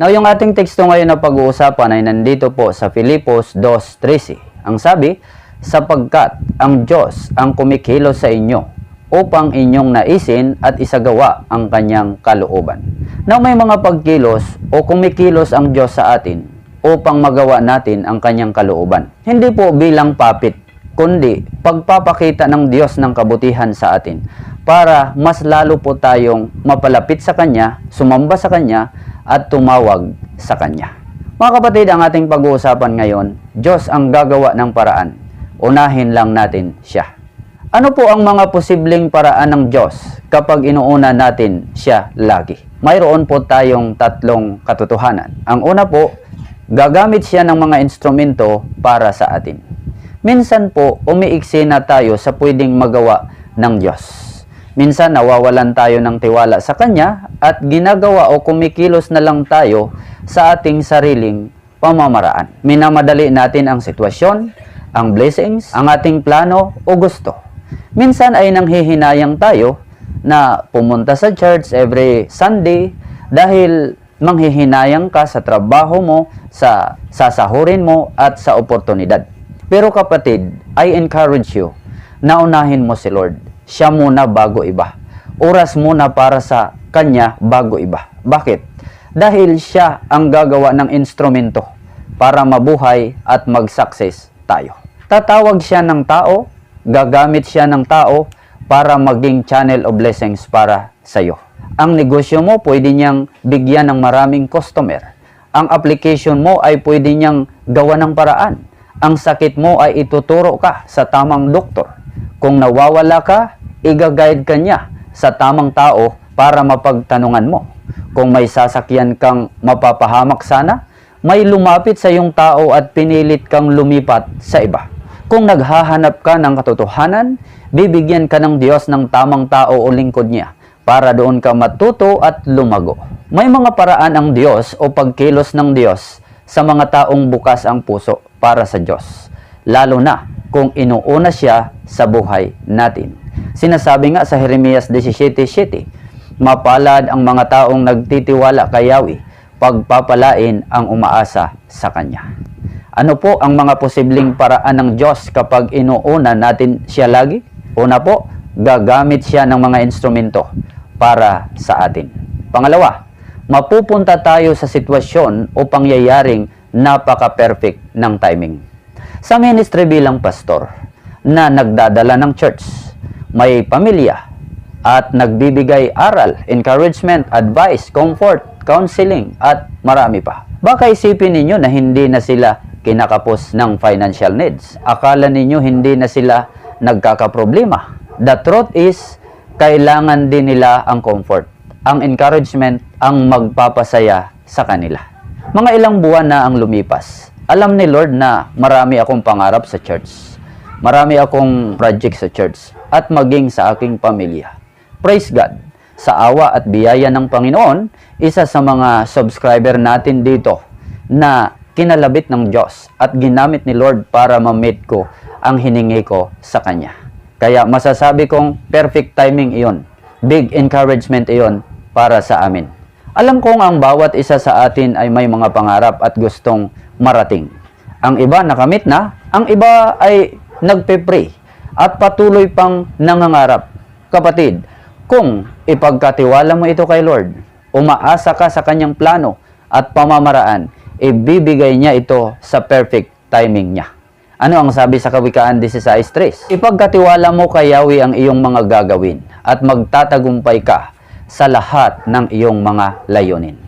Now, yung ating teksto ngayon na pag-uusapan ay nandito po sa Filipos 2.13. Ang sabi, sapagkat ang Diyos ang kumikilos sa inyo upang inyong naisin at isagawa ang kanyang kalooban. Now, may mga pagkilos o kumikilos ang Diyos sa atin upang magawa natin ang kanyang kalooban. Hindi po bilang papit, kundi pagpapakita ng Diyos ng kabutihan sa atin para mas lalo po tayong mapalapit sa Kanya, sumamba sa Kanya, at tumawag sa Kanya. Mga kapatid, ang ating pag-uusapan ngayon, Diyos ang gagawa ng paraan. Unahin lang natin siya. Ano po ang mga posibleng paraan ng Diyos kapag inuuna natin siya lagi? Mayroon po tayong tatlong katotohanan. Ang una po, gagamit siya ng mga instrumento para sa atin. Minsan po, umiiksi na tayo sa pwedeng magawa ng Diyos. Minsan nawawalan tayo ng tiwala sa Kanya at ginagawa o kumikilos na lang tayo sa ating sariling pamamaraan. Minamadali natin ang sitwasyon, ang blessings, ang ating plano o gusto. Minsan ay nanghihinayang tayo na pumunta sa church every Sunday dahil manghihinayang ka sa trabaho mo, sa sasahurin mo at sa oportunidad. Pero kapatid, I encourage you na unahin mo si Lord siya muna bago iba. Oras muna para sa Kanya bago iba. Bakit? Dahil siya ang gagawa ng instrumento para mabuhay at mag-success tayo. Tatawag siya ng tao, gagamit siya ng tao para maging channel of blessings para sa iyo. Ang negosyo mo pwede niyang bigyan ng maraming customer. Ang application mo ay pwede niyang gawa ng paraan. Ang sakit mo ay ituturo ka sa tamang doktor. Kung nawawala ka, i-guide ka niya sa tamang tao para mapagtanungan mo. Kung may sasakyan kang mapapahamak sana, may lumapit sa iyong tao at pinilit kang lumipat sa iba. Kung naghahanap ka ng katotohanan, bibigyan ka ng Diyos ng tamang tao o lingkod niya para doon ka matuto at lumago. May mga paraan ang Diyos o pagkilos ng Diyos sa mga taong bukas ang puso para sa Diyos, lalo na kung inuuna siya sa buhay natin. Sinasabi nga sa Jeremias 17.7, Mapalad ang mga taong nagtitiwala kay Yahweh, pagpapalain ang umaasa sa Kanya. Ano po ang mga posibleng paraan ng Diyos kapag inuuna natin siya lagi? Una po, gagamit siya ng mga instrumento para sa atin. Pangalawa, mapupunta tayo sa sitwasyon o pangyayaring napaka-perfect ng timing. Sa ministry bilang pastor na nagdadala ng church, may pamilya at nagbibigay aral, encouragement, advice, comfort, counseling at marami pa. Baka isipin ninyo na hindi na sila kinakapos ng financial needs. Akala ninyo hindi na sila nagkakaproblema. The truth is, kailangan din nila ang comfort, ang encouragement, ang magpapasaya sa kanila. Mga ilang buwan na ang lumipas. Alam ni Lord na marami akong pangarap sa church. Marami akong project sa church at maging sa aking pamilya. Praise God! Sa awa at biyaya ng Panginoon, isa sa mga subscriber natin dito na kinalabit ng Diyos at ginamit ni Lord para ma-meet ko ang hiningi ko sa Kanya. Kaya masasabi kong perfect timing iyon. Big encouragement iyon para sa amin. Alam kong ang bawat isa sa atin ay may mga pangarap at gustong marating. Ang iba nakamit na, ang iba ay nagpe-pray at patuloy pang nangangarap. Kapatid, kung ipagkatiwala mo ito kay Lord, umaasa ka sa kanyang plano at pamamaraan, ibibigay niya ito sa perfect timing niya. Ano ang sabi sa Kawikaan 16.3? Ipagkatiwala mo kay Yahweh ang iyong mga gagawin at magtatagumpay ka sa lahat ng iyong mga layunin.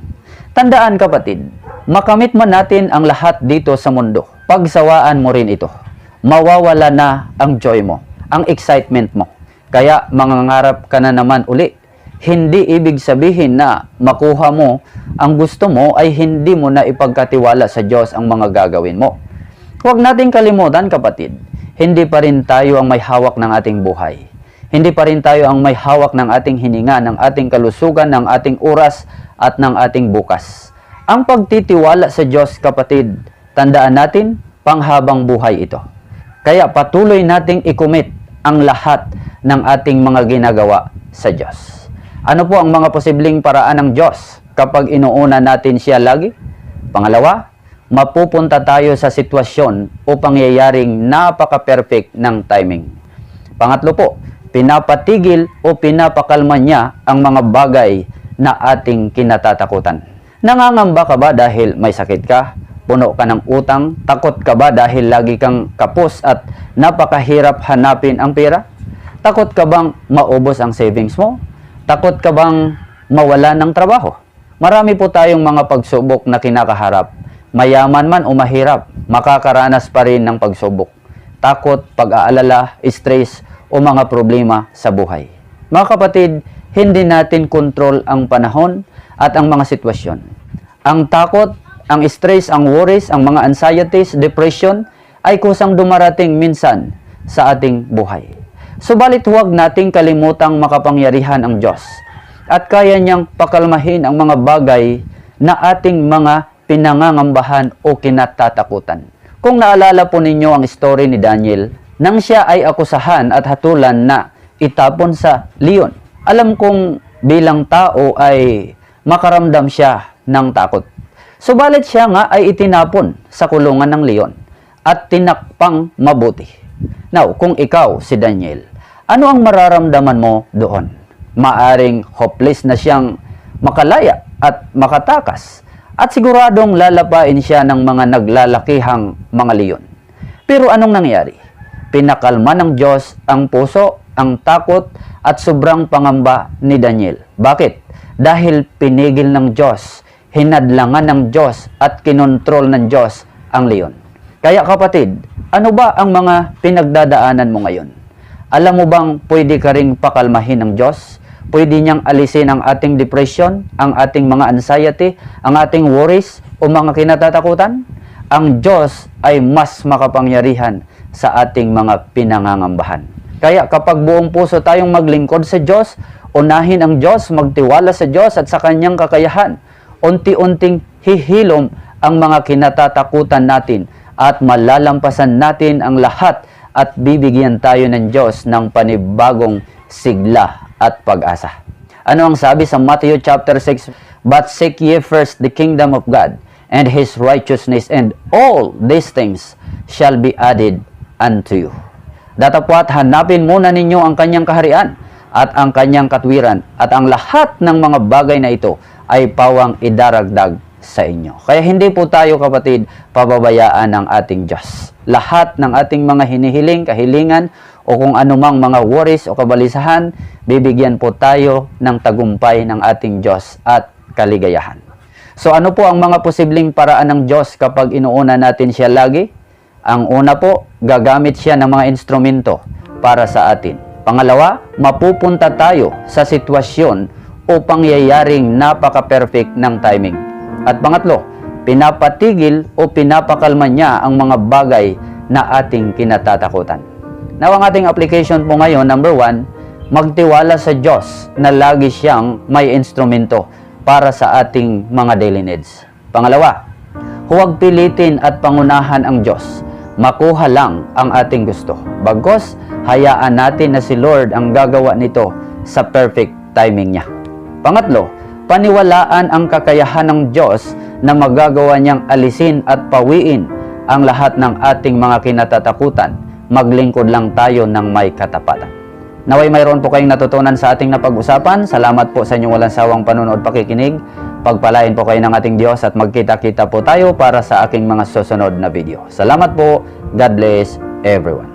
Tandaan kapatid, makamit man natin ang lahat dito sa mundo, pagsawaan mo rin ito. Mawawala na ang joy mo, ang excitement mo. Kaya mangangarap ka na naman uli. Hindi ibig sabihin na makuha mo ang gusto mo ay hindi mo na ipagkatiwala sa Diyos ang mga gagawin mo. Huwag nating kalimutan kapatid, hindi pa rin tayo ang may hawak ng ating buhay. Hindi pa rin tayo ang may hawak ng ating hininga, ng ating kalusugan, ng ating oras at ng ating bukas. Ang pagtitiwala sa Diyos kapatid, tandaan natin, panghabang buhay ito. Kaya patuloy nating ikumit ang lahat ng ating mga ginagawa sa Diyos. Ano po ang mga posibleng paraan ng Diyos kapag inuuna natin siya lagi? Pangalawa, mapupunta tayo sa sitwasyon o pangyayaring napaka-perfect ng timing. Pangatlo po, pinapatigil o pinapakalma niya ang mga bagay na ating kinatatakutan. Nangangamba ka ba dahil may sakit ka? Puno ka ng utang? Takot ka ba dahil lagi kang kapos at napakahirap hanapin ang pera? Takot ka bang maubos ang savings mo? Takot ka bang mawala ng trabaho? Marami po tayong mga pagsubok na kinakaharap. Mayaman man o mahirap, makakaranas pa rin ng pagsubok. Takot, pag-aalala, stress o mga problema sa buhay. Mga kapatid, hindi natin kontrol ang panahon at ang mga sitwasyon. Ang takot, ang stress, ang worries, ang mga anxieties, depression ay kusang dumarating minsan sa ating buhay. Subalit huwag nating kalimutang makapangyarihan ang Diyos at kaya niyang pakalmahin ang mga bagay na ating mga pinangangambahan o kinatatakutan. Kung naalala po ninyo ang story ni Daniel, nang siya ay akusahan at hatulan na itapon sa leon. Alam kong bilang tao ay makaramdam siya ng takot. Subalit siya nga ay itinapon sa kulungan ng leon at tinakpang mabuti. Now, kung ikaw si Daniel, ano ang mararamdaman mo doon? Maaring hopeless na siyang makalaya at makatakas at siguradong lalapain siya ng mga naglalakihang mga leon. Pero anong nangyari? Pinakalma ng Diyos ang puso, ang takot at sobrang pangamba ni Daniel. Bakit? Dahil pinigil ng Diyos, hinadlangan ng Diyos at kinontrol ng Diyos ang leon. Kaya kapatid, ano ba ang mga pinagdadaanan mo ngayon? Alam mo bang pwede ka ring pakalmahin ng Diyos? Pwede niyang alisin ang ating depression, ang ating mga anxiety, ang ating worries o mga kinatatakutan? Ang Diyos ay mas makapangyarihan sa ating mga pinangangambahan. Kaya kapag buong puso tayong maglingkod sa Diyos, unahin ang Diyos, magtiwala sa Diyos at sa Kanyang kakayahan, unti-unting hihilom ang mga kinatatakutan natin at malalampasan natin ang lahat at bibigyan tayo ng Diyos ng panibagong sigla at pag-asa. Ano ang sabi sa Matthew chapter 6? But seek ye first the kingdom of God and His righteousness and all these things shall be added unto you. Datapwat hanapin muna ninyo ang kanyang kaharian at ang kanyang katwiran at ang lahat ng mga bagay na ito ay pawang idaragdag sa inyo. Kaya hindi po tayo kapatid pababayaan ng ating Diyos. Lahat ng ating mga hinihiling, kahilingan o kung anumang mga worries o kabalisahan, bibigyan po tayo ng tagumpay ng ating Diyos at kaligayahan. So ano po ang mga posibleng paraan ng Diyos kapag inuuna natin siya lagi? Ang una po, gagamit siya ng mga instrumento para sa atin. Pangalawa, mapupunta tayo sa sitwasyon o pangyayaring napaka-perfect ng timing. At pangatlo, pinapatigil o pinapakalma niya ang mga bagay na ating kinatatakutan. Now, ang ating application po ngayon, number one, magtiwala sa Diyos na lagi siyang may instrumento para sa ating mga daily needs. Pangalawa, huwag pilitin at pangunahan ang Diyos. Makuha lang ang ating gusto. Bagos, hayaan natin na si Lord ang gagawa nito sa perfect timing niya. Pangatlo, paniwalaan ang kakayahan ng Diyos na magagawa niyang alisin at pawiin ang lahat ng ating mga kinatatakutan. Maglingkod lang tayo ng may katapatan. Naway mayroon po kayong natutunan sa ating napag-usapan. Salamat po sa inyong walang sawang panonood pakikinig. Pagpalain po kayo ng ating Diyos at magkita-kita po tayo para sa aking mga susunod na video. Salamat po. God bless everyone.